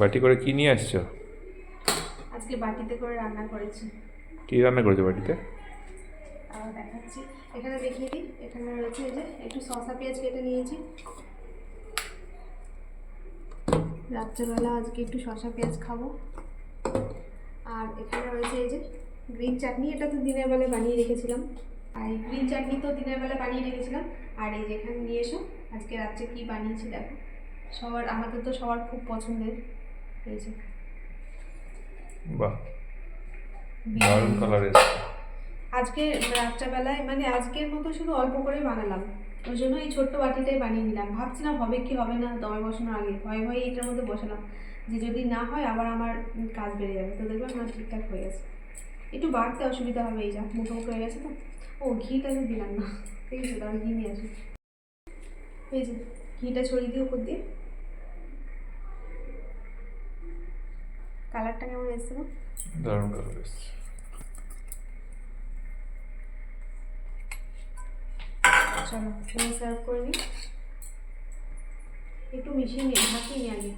বাটি করে কি নিয়ে আসছো? আজকে বাটিতে করে রান্না করেছি। কি রান্না করেছ বাটিতে? আর দেখাচ্ছি। এখানে দেখিয়ে দিই। এখানে রয়েছে এই যে একটু শসা পেঁয়াজ কেটে নিয়েছি। রাত্রেবেলা আজকে একটু শসা পেঁয়াজ খাব। আর এখানে রয়েছে এই যে গ্রিন চাটনি। এটা তো দিনের বেলা বানিয়ে রেখেছিলাম। আর এই গ্রিন চাটনি তো দিনের বেলা বানিয়ে রেখেছিলাম। আর এই যে এখানে নিয়ে এসো। আজকে রাত্রে কী বানিয়েছি দেখো। সবার আমাদের তো সবার খুব পছন্দের। এই যে বাহ দারুণ কালার এসছে। আজকে রাত্রেবেলায় মানে আজকের মতো শুধু অল্প করে বানালাম। ওই জন্য এই ছোট্ট বাটিটাই বানিয়ে নিলাম। ভাবছিলাম হবে কি হবে না দমে বসানোর আগে। ভয়ে ভয়ে এটার মধ্যে বসালাম যে যদি না হয় আবার আমার কাজ বেড়ে যাবে। তো দেখলাম না ঠিকঠাক হয়ে গেছে। একটু বাড়তে অসুবিধা হবে এই যা মুখো মুখো হয়ে গেছে তো। ও ঘিটা তো দিলাম না। ঠিক আছে তাহলে ঘি নিয়ে আসি। এই যে ঘিটা ছড়িয়ে দিয়ে উপর দিয়ে। দারুণ কালার চলো তুমি সার্ভ করে নিই। একটু মিশিয়ে নিই নিই আগে।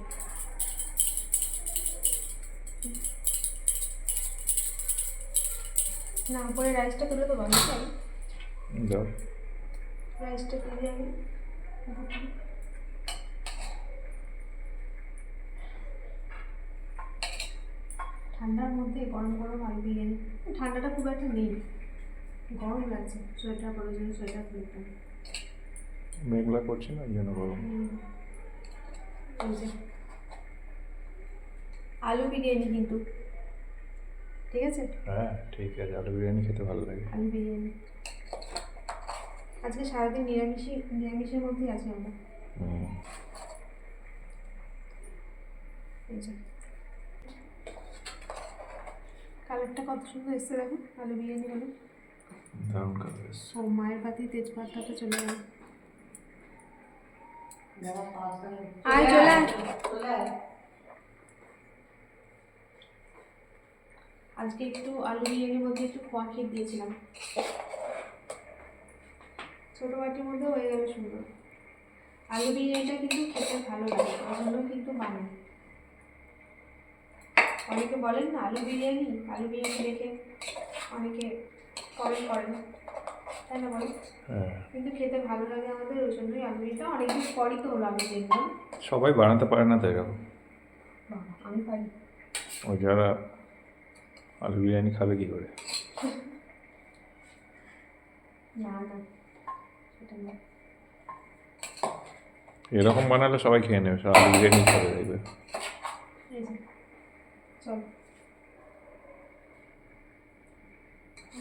না পরে রাইসটা তুলে দেবো আমি চাই রাইসটা তুলে ঠান্ডার মধ্যে গরম গরম আলু বিরিয়ানি ঠান্ডাটা খুব একটা নেই। গরম লাগছে সোয়েটার পরে জন্য সোয়েটার খুলতাম মেঘলা করছে না জন্য গরম? আলু বিরিয়ানি কিন্তু। ঠিক আছে? হ্যাঁ ঠিক আছে। আলু বিরিয়ানি খেতে ভালো লাগে। আলু বিরিয়ানি। আজকে সারাদিন নিরামিষই নিরামিষের মধ্যেই আছি আমরা। হুম। এই যে। কালারটা কত সুন্দর এসছে দেখো আলু বিরিয়ানি বলে দারুণ কালার এসছে। ও মায়ের পাতি তেজপাতাটা চলে গেল। আয় চলে আয়। আজকে একটু আলু বিরিয়ানির মধ্যে একটু খোয়া ক্ষীর দিয়েছিলাম। ছোটো বাটির মধ্যে হয়ে গেল সুন্দর। আলু বিরিয়ানিটা কিন্তু খেতে ভালো লাগে ওই জন্য কিন্তু বানাই অনেকে বলেন না আলু বিরিয়ানি আলু বিরিয়ানি দেখে অনেকে কমেন্ট করেন। তাই না বলেন হ্যাঁ। কিন্তু খেতে ভালো লাগে আমাদের ওই জন্যই আলু বিরিয়ানিটা অনেকদিন পরই তো হলো আমি দেখলাম সবাই বানাতে পারে না তো এরকম। আমি পারি। ওই যারা আলু বিরিয়ানি খাবে কি করে? না না সেটা না। এরকম বানালে সবাই খেয়ে নেবে সব আলু বিরিয়ানি খাবে দেখবে। চল।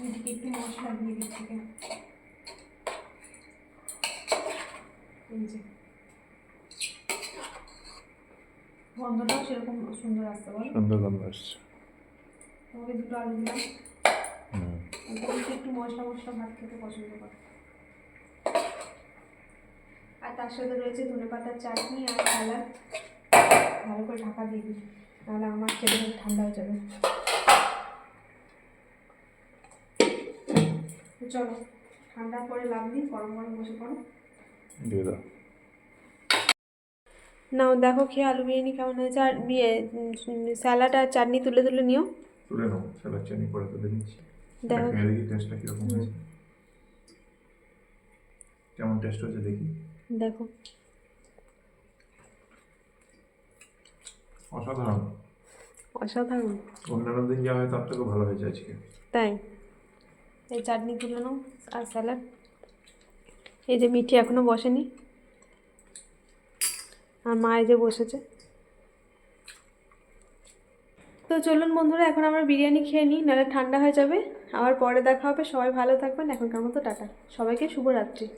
এদিকে একটু মশলা দিয়ে দিচ্ছি গন্ধটাও সেরকম সুন্দর আসতে বল। সুন্দর গন্ধ আসছে। তোমাকে দুটো আলু দিলাম। একটু মশলা মশলা ভাত খেতে পছন্দ করে। আর তার সাথে রয়েছে ধনে পাতার চাটনি আর স্যালাড। ভালো করে ঢাকা দিয়ে দিই নাহলে আমার খেতে খেতে ঠান্ডা হয়ে যাবে। চলো ঠান্ডা পরে লাভ নেই গরম গরম বসে পড়ো। দিয়ে দাও। নাও দেখো খেয়ে আলু বিরিয়ানি কেমন হয়েছে আর বিয়ে স্যালাড আর চাটনি তুলে তুলে নিও। তুলে নাও স্যালাড চাটনি করে তুলে খেয়ে দেখি। টেস্টটা কীরকম হয়েছে? কেমন টেস্ট হয়েছে দেখি। দেখো। অসাধারণ। অসাধারণ। অন্যান্য দিন যা হয় তার থেকেও ভালো হয়েছে আজকে। তাই? এই চাটনি তুলে নাও আর স্যালাড। এই যে মিঠি এখনও বসেনি। আর মা এই যে বসেছে। তো চলুন বন্ধুরা এখন আমরা বিরিয়ানি খেয়ে নিই নাহলে ঠান্ডা হয়ে যাবে। আবার পরে দেখা হবে। সবাই ভালো থাকবেন। এখনকার মতো টাটা। সবাইকে শুভরাত্রি।